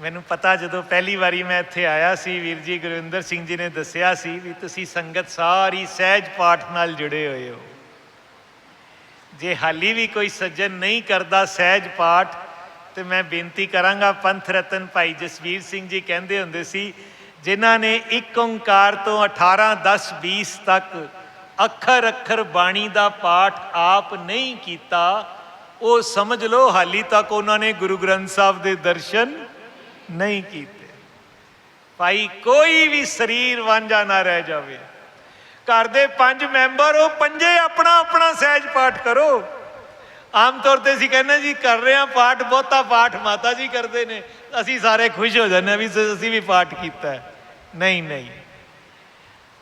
ਮੈਨੂੰ ਪਤਾ ਜਦੋਂ ਪਹਿਲੀ ਵਾਰੀ ਮੈਂ ਇੱਥੇ ਆਇਆ ਸੀ, ਵੀਰ ਜੀ ਗੁਰਵਿੰਦਰ ਸਿੰਘ ਜੀ ਨੇ ਦੱਸਿਆ ਸੀ ਵੀ ਤੁਸੀਂ ਸੰਗਤ ਸਾਰੀ ਸਹਿਜ ਪਾਠ ਨਾਲ ਜੁੜੇ ਹੋਏ ਹੋ। ਜੇ ਹਾਲੀ ਵੀ ਕੋਈ ਸੱਜਣ ਨਹੀਂ ਕਰਦਾ ਸਹਿਜ ਪਾਠ, ਤੇ ਮੈਂ ਬੇਨਤੀ ਕਰਾਂਗਾ ਪੰਥ ਰਤਨ ਭਾਈ ਜਸਵੀਰ ਸਿੰਘ ਜੀ ਕਹਿੰਦੇ ਹੁੰਦੇ ਸੀ, ਜਿਨ੍ਹਾਂ ਨੇ ਇੱਕ ਓੰਕਾਰ ਤੋਂ 18 10 20 ਤੱਕ ਅੱਖਰ ਅੱਖਰ ਬਾਣੀ ਦਾ ਪਾਠ ਆਪ ਨਹੀਂ ਕੀਤਾ, ਉਹ ਸਮਝ ਲਓ ਹਾਲੀ ਤੱਕ ਉਹਨਾਂ ਨੇ ਗੁਰੂ ਗ੍ਰੰਥ ਸਾਹਿਬ ਦੇ ਦਰਸ਼ਨ ਨਹੀਂ ਕੀਤੇ। ਭਾਈ, ਕੋਈ ਵੀ ਸਰੀਰ ਵਾਂਝਾ ਨਾ ਰਹਿ ਜਾਵੇ। ਘਰ ਦੇ ਪੰਜ ਮੈਂਬਰ, ਉਹ ਪੰਜੇ ਆਪਣਾ ਆਪਣਾ ਸਹਿਜ ਪਾਠ ਕਰੋ। ਆਮ ਤੌਰ ਤੇ ਅਸੀਂ ਕਹਿੰਦੇ ਜੀ, ਕਰ ਰਹੇ ਹਾਂ ਪਾਠ, ਬਹੁਤਾ ਪਾਠ ਮਾਤਾ ਜੀ ਕਰਦੇ ਨੇ। ਅਸੀਂ ਸਾਰੇ ਖੁਸ਼ ਹੋ ਜਾਂਦੇ ਹਾਂ ਵੀ ਅਸੀਂ ਵੀ ਪਾਠ ਕੀਤਾ ਨਹੀਂ ਨਹੀਂ।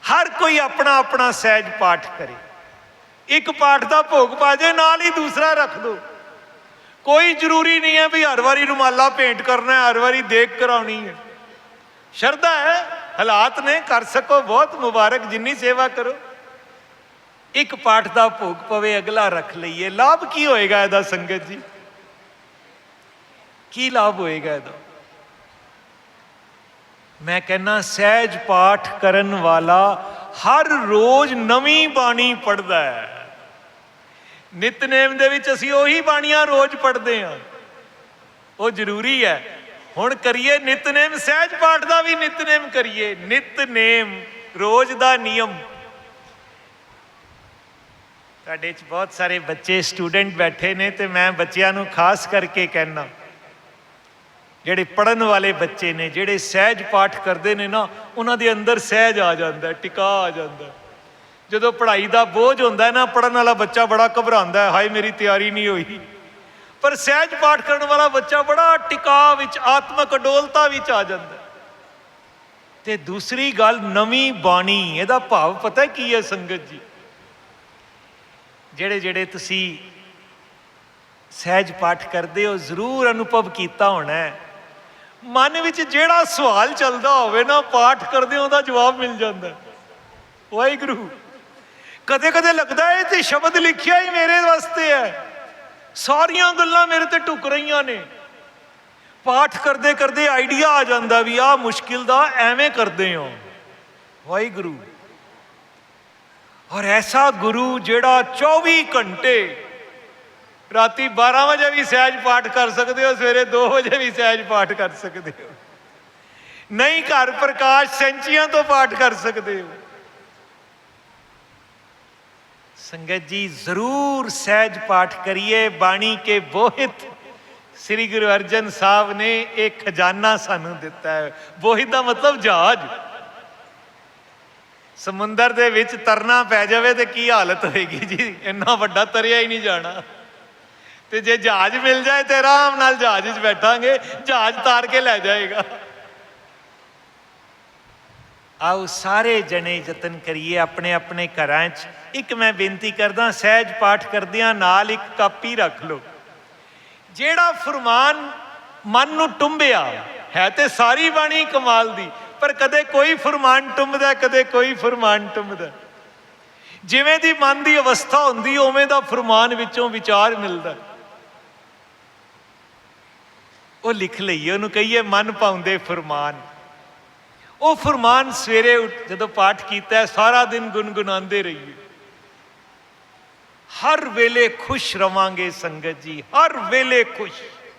ਹਰ ਕੋਈ ਆਪਣਾ ਆਪਣਾ ਸਹਿਜ ਪਾਠ ਕਰੇ। ਇੱਕ ਪਾਠ ਦਾ ਭੋਗ ਪਾ ਜੇ, ਨਾਲ ਹੀ ਦੂਸਰਾ ਰੱਖ ਦੋ। ਕੋਈ ਜ਼ਰੂਰੀ ਨਹੀਂ ਹੈ ਵੀ ਹਰ ਵਾਰੀ ਰੁਮਾਲਾ ਪੇਂਟ ਕਰਨਾ ਹੈ, ਹਰ ਵਾਰੀ ਦੇਖ ਕਰਾਉਣੀ ਹੈ। ਸ਼ਰਧਾ ਹੈ, ਹਾਲਾਤ ਨੇ, ਕਰ ਸਕੋ ਬਹੁਤ, ਮੁਬਾਰਕ, ਜਿੰਨੀ ਸੇਵਾ ਕਰੋ। ਇੱਕ ਪਾਠ ਦਾ ਭੋਗ ਪਵੇ, ਅਗਲਾ ਰੱਖ ਲਈਏ। ਲਾਭ ਕੀ ਹੋਏਗਾ ਇਹਦਾ ਸੰਗਤ ਜੀ? ਕੀ ਲਾਭ ਹੋਏਗਾ ਇਹਦਾ? ਮੈਂ ਕਹਿੰਨਾ ਸਹਿਜ ਪਾਠ ਕਰਨ ਵਾਲਾ ਹਰ ਰੋਜ਼ ਨਵੀਂ ਬਾਣੀ ਪੜਦਾ ਹੈ। ਨਿਤਨੇਮ ਦੇ ਵਿੱਚ ਅਸੀਂ ਉਹੀ ਬਾਣੀਆਂ ਰੋਜ਼ ਪੜ੍ਹਦੇ ਹਾਂ। ਉਹ ਜ਼ਰੂਰੀ ਹੈ। ਹੁਣ ਕਰੀਏ ਨਿਤਨੇਮ ਸਹਿਜ ਪਾਠ ਦਾ ਵੀ ਨਿਤਨੇਮ ਕਰੀਏ। ਨਿਤਨੇਮ ਰੋਜ਼ ਦਾ ਨਿਯਮ। ਤੁਹਾਡੇ 'ਚ ਬਹੁਤ ਸਾਰੇ ਬੱਚੇ ਸਟੂਡੈਂਟ ਬੈਠੇ ਨੇ ਤੇ ਮੈਂ ਬੱਚਿਆਂ ਨੂੰ ਖਾਸ ਕਰਕੇ ਕਹਿਣਾ ਜਿਹੜੇ ਪੜਨ ਵਾਲੇ ਬੱਚੇ ਨੇ ਜਿਹੜੇ ਸਹਿਜ ਪਾਠ ਕਰਦੇ ਨੇ ਨਾ ਉਹਨਾਂ ਦੇ ਅੰਦਰ ਸਹਿਜ ਆ ਜਾਂਦਾ ਹੈ, ਟਿਕਾ ਆ ਜਾਂਦਾ। ਜਦੋਂ ਪੜ੍ਹਾਈ ਦਾ ਬੋਝ ਹੁੰਦਾ ਹੈ ਨਾ ਪੜਨ ਵਾਲਾ ਬੱਚਾ ਬੜਾ ਘਬਰਾਉਂਦਾ ਹੈ, ਹਾਏ ਮੇਰੀ ਤਿਆਰੀ ਨਹੀਂ ਹੋਈ। ਪਰ ਸਹਿਜ ਪਾਠ ਕਰਨ ਵਾਲਾ ਬੱਚਾ ਬੜਾ ਟਿਕਾ ਵਿੱਚ, ਆਤਮਕ ਅਡੋਲਤਾ ਵਿੱਚ ਆ ਜਾਂਦਾ ਹੈ। ਤੇ ਦੂਸਰੀ ਗੱਲ, ਨਵੀਂ ਬਾਣੀ, ਇਹਦਾ ਭਾਵ ਪਤਾ ਕੀ ਹੈ ਸੰਗਤ ਜੀ? ਜਿਹੜੇ ਜਿਹੜੇ ਤੁਸੀਂ ਸਹਿਜ ਪਾਠ ਕਰਦੇ ਹੋ, ਜ਼ਰੂਰ ਅਨੁਭਵ ਕੀਤਾ ਹੋਣਾ ਹੈ। ਮਨ ਵਿੱਚ ਜਿਹੜਾ ਸਵਾਲ ਚੱਲਦਾ ਹੋਵੇ ਨਾ, ਪਾਠ ਕਰਦੇ ਹੋ, ਉਹਦਾ ਜਵਾਬ ਮਿਲ ਜਾਂਦਾ ਵਾਹਿਗੁਰੂ। ਕਦੇ ਕਦੇ ਲੱਗਦਾ ਹੈ ਇਹ ਤੇ ਸ਼ਬਦ ਲਿਖਿਆ ਹੀ ਮੇਰੇ ਵਾਸਤੇ ਹੈ। ਸਾਰੀਆਂ ਗੱਲਾਂ ਮੇਰੇ ਤੇ ਟੁਕ ਰਹੀਆਂ ਨੇ। ਪਾਠ ਕਰਦੇ ਕਰਦੇ ਆਈਡੀਆ ਆ ਜਾਂਦਾ ਵੀ ਆਹ ਮੁਸ਼ਕਿਲ ਦਾ ਐਵੇਂ ਕਰਦੇ ਹੋ। ਵਾਹਿਗੁਰੂ। ਔਰ ਐਸਾ ਗੁਰੂ ਜਿਹੜਾ 24 ਘੰਟੇ ਰਾਤੀ 12 ਵਜੇ ਵੀ ਸਹਿਜ ਪਾਠ ਕਰ ਸਕਦੇ ਹੋ, ਸਵੇਰੇ 2 ਵਜੇ ਵੀ ਸਹਿਜ ਪਾਠ ਕਰ ਸਕਦੇ ਹੋ। ਨਹੀਂ ਘਰ ਪ੍ਰਕਾਸ਼ ਸੈਂਚੀਆਂ ਤੋਂ ਪਾਠ ਕਰ ਸਕਦੇ ਹੋ। ਸੰਗਤ ਜੀ ਜ਼ਰੂਰ ਸਹਿਜ ਪਾਠ ਕਰੀਏ, ਬਾਣੀ ਕੇ ਬੋਹਿਤ ਸ੍ਰੀ ਗੁਰੂ ਅਰਜਨ ਸਾਹਿਬ ਨੇ ਇਹ ਖਜ਼ਾਨਾ ਸਾਨੂੰ ਦਿੱਤਾ ਹੈ। ਬੋਹਿਤ ਦਾ ਮਤਲਬ ਜਹਾਜ਼। ਸਮੁੰਦਰ ਦੇ ਵਿੱਚ ਤਰਨਾ ਪੈ ਜਾਵੇ ਤੇ ਕੀ ਹਾਲਤ ਹੋਏਗੀ ਜੀ? ਇੰਨਾ ਵੱਡਾ ਤਰਿਆ ਹੀ ਨਹੀਂ ਜਾਣਾ। ਤੇ ਜੇ ਜਹਾਜ਼ ਮਿਲ ਜਾਏ ਤੇ ਆਰਾਮ ਨਾਲ ਜਹਾਜ਼ 'ਚ ਬੈਠਾਂਗੇ। ਜਹਾਜ਼ ਤਾਰ ਕੇ ਲੈ ਜਾਏਗਾ। ਆਓ ਸਾਰੇ ਜਣੇ ਯਤਨ ਕਰੀਏ ਆਪਣੇ ਆਪਣੇ ਘਰਾਂ 'ਚ। ਇੱਕ ਮੈਂ ਬੇਨਤੀ ਕਰਦਾ, ਸਹਿਜ ਪਾਠ ਕਰਦਿਆਂ ਨਾਲ ਇੱਕ ਕਾਪੀ ਰੱਖ ਲਓ। ਜਿਹੜਾ ਫਰਮਾਨ ਮਨ ਨੂੰ ਟੁੰਬਿਆ, ਹੈ ਤੇ ਸਾਰੀ ਬਾਣੀ ਕਮਾਲ ਦੀ, ਪਰ ਕਦੇ ਕੋਈ ਫਰਮਾਨ ਟੁੰਬਦਾ, ਕਦੇ ਕੋਈ ਫਰਮਾਨ ਟੁੰਬਦਾ। ਜਿਵੇਂ ਦੀ ਮਨ ਦੀ ਅਵਸਥਾ ਹੁੰਦੀ, ਉਵੇਂ ਦਾ ਫਰਮਾਨ ਵਿੱਚੋਂ ਵਿਚਾਰ ਮਿਲਦਾ। ਉਹ ਲਿਖ ਲਈਏ, ਉਹਨੂੰ ਕਹੀਏ ਮਨ ਪਾਉਂਦੇ ਫਰਮਾਨ। ਉਹ ਫਰਮਾਨ ਸਵੇਰੇ ਜਦੋਂ ਪਾਠ ਕੀਤਾ ਸਾਰਾ ਦਿਨ ਗੁੰਗੁਣਾਉਂਦੇ ਰਹੀਏ। ਹਰ ਵੇਲੇ ਖੁਸ਼ ਰਵਾਂਗੇ ਸੰਗਤ ਜੀ, ਹਰ ਵੇਲੇ ਖੁਸ਼।